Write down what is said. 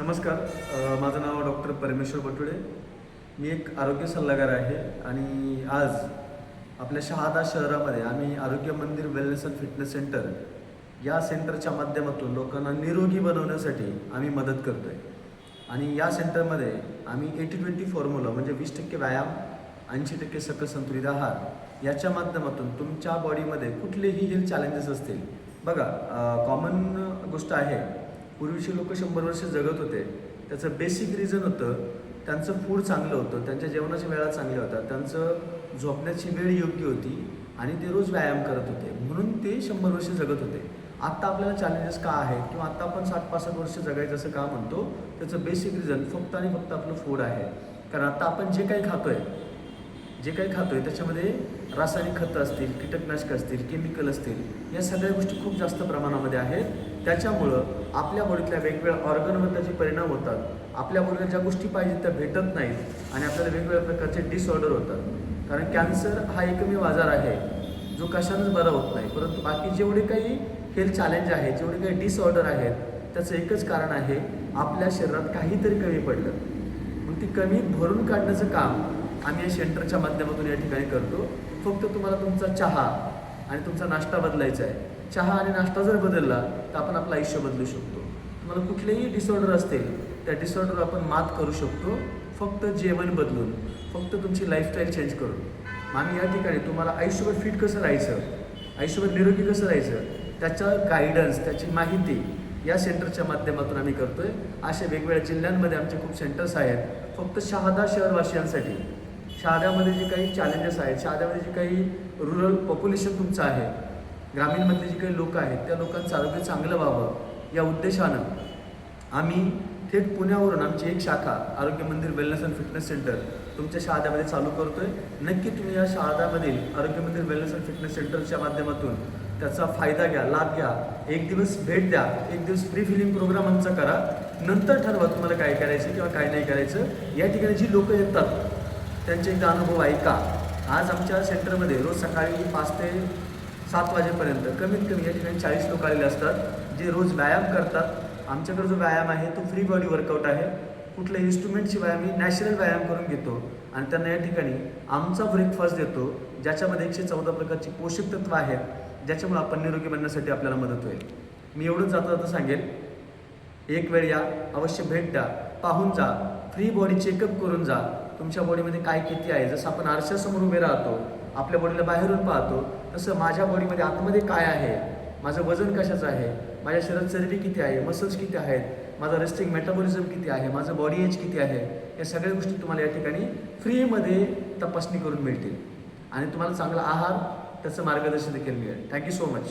नमस्कार. माझं नाव डॉक्टर परमेश्वर बटुडे मी एक आरोग्य सल्लागार आहे आणि आज आपल्या शहादा शहरामध्ये आम्ही आरोग्य मंदिर वेलनेस अँड फिटनेस सेंटर या सेंटरच्या माध्यमातून लोकांना निरोगी बनवण्यासाठी आम्ही मदत करतो आहे आणि या सेंटरमध्ये आम्ही एटी ट्वेंटी फॉर्म्युला म्हणजे वीस टक्के व्यायाम ऐंशी टक्के सकस संतुलित आहार याच्या माध्यमातून तुमच्या बॉडीमध्ये कुठलेही हेल्थ चॅलेंजेस असतील. बघा कॉमन गोष्ट आहे पूर्वीचे लोक शंभर वर्ष जगत होते. त्याचं बेसिक रिझन होतं त्यांचं फूड चांगलं होतं त्यांच्या जेवणाच्या वेळा चांगल्या होत्या. त्यांचं झोपण्याची वेळ योग्य होती आणि ते रोज व्यायाम करत होते. म्हणून ते शंभर वर्ष जगत होते. आत्ता आपल्याला चॅलेंजेस का आहेत किंवा आत्ता आपण साठ पासष्ट वर्ष जगायचं असं का म्हणतो त्याचं बेसिक रिझन फक्त आणि फक्त आपलं फूड आहे. कारण आता आपण जे काही खातोय जे काही खातो आहे त्याच्यामध्ये रासायनिक खतं असतील कीटकनाशकं असतील केमिकल असतील या सगळ्या गोष्टी खूप जास्त प्रमाणामध्ये आहेत. त्याच्यामुळं आपल्या बॉडीतल्या वेगवेगळ्या ऑर्गनवर त्याचे परिणाम होतात आपल्या बॉडीला ज्या गोष्टी पाहिजेत त्या भेटत नाहीत आणि आपल्याला वेगवेगळ्या प्रकारचे डिसऑर्डर होतात. कारण कॅन्सर हा एकमेव आजार आहे जो कशानंच बरा होत नाही. परंतु बाकी जेवढे काही हेल्थ चॅलेंज आहेत जेवढे काही डिसऑर्डर आहेत त्याचं एकच कारण आहे आपल्या शरीरात काहीतरी कमी पडलं. मग ती कमी भरून काढण्याचं काम आम्ही या सेंटरच्या माध्यमातून या ठिकाणी करतो. फक्त तुम्हाला तुमचा चहा आणि तुमचा नाश्ता बदलायचा आहे. चहा आणि नाश्ता जर बदलला तर आपण आपलं आयुष्य बदलू शकतो. तुम्हाला कुठलेही डिसऑर्डर असतील त्या डिसऑर्डर आपण मात करू शकतो. फक्त जेवण बदलून फक्त तुमची लाईफस्टाईल चेंज करून. मग आम्ही या ठिकाणी तुम्हाला आयुष्यभर फिट कसं राहायचं आयुष्यभर निरोगी कसं राहायचं त्याचं गायडन्स त्याची माहिती या सेंटरच्या माध्यमातून आम्ही करतोय. अशा वेगवेगळ्या जिल्ह्यांमध्ये आमचे खूप सेंटर्स आहेत. फक्त शहादा शहरवासियांसाठी शहाद्यामध्ये जे काही चॅलेंजेस आहेत शहाद्यामध्ये जे काही रुरल पॉप्युलेशन तुमचं आहे ग्रामीणमधले जे काही लोक आहेत त्या लोकांचं आरोग्य चांगलं व्हावं या उद्देशानं आम्ही थेट पुण्यावरून आमची एक शाखा आरोग्य मंदिर वेलनेस अँड फिटनेस सेंटर तुमच्या शहाद्यामध्ये चालू करतोय. नक्की तुम्ही या शहाद्यामधील आरोग्य मंदिर वेलनेस अँड फिटनेस सेंटरच्या माध्यमातून त्याचा फायदा घ्या लाभ घ्या. एक दिवस भेट द्या एक दिवस फ्री फिलिंग प्रोग्राम आमचा करा. नंतर ठरवा तुम्हाला काय करायचं किंवा काय नाही करायचं. या ठिकाणी जी लोक येतात त्यांचे एकदा अनुभव ऐका. आज आमच्या सेंटरमध्ये रोज सकाळी पाच ते सात वाजेपर्यंत कमीत कमी या ठिकाणी चाळीस लोक आलेले असतात जे रोज व्यायाम करतात. आमच्याकडे जो व्यायाम आहे तो फ्री बॉडी वर्कआउट आहे. कुठल्या इन्स्ट्रुमेंटशिवाय आम्ही नॅचरल व्यायाम करून घेतो आणि त्यांना या ठिकाणी आमचा ब्रेकफास्ट देतो ज्याच्यामध्ये एकशे चौदा प्रकारची पोषक तत्व आहेत ज्याच्यामुळे आपण निरोगी बनण्यासाठी आपल्याला मदत होईल. मी एवढंच जाता जाता सांगेल एक वेळ या अवश्य भेट द्या. पाहून जा. फ्री बॉडी चेकअप करून जा. तुमच्या बॉडीमध्ये काय किती आहे? जसं आपण आरशासमोर उभे राहतो आपल्या बॉडीला बाहेरून पाहतो तसं माझ्या बॉडीमध्ये आतमध्ये काय आहे? माझं वजन कशाचं आहे? माझ्या शरीरात चरबी किती आहे? मसल्स किती आहेत? माझा रेस्टिंग मेटाबॉलिझम किती आहे? माझं बॉडी एज किती आहे? या सगळ्या गोष्टी तुम्हाला या ठिकाणी फ्रीमध्ये तपासणी करून मिळतील. आणि तुम्हाला चांगला आहार त्याचं मार्गदर्शन देखील मिळेल. Thank you so much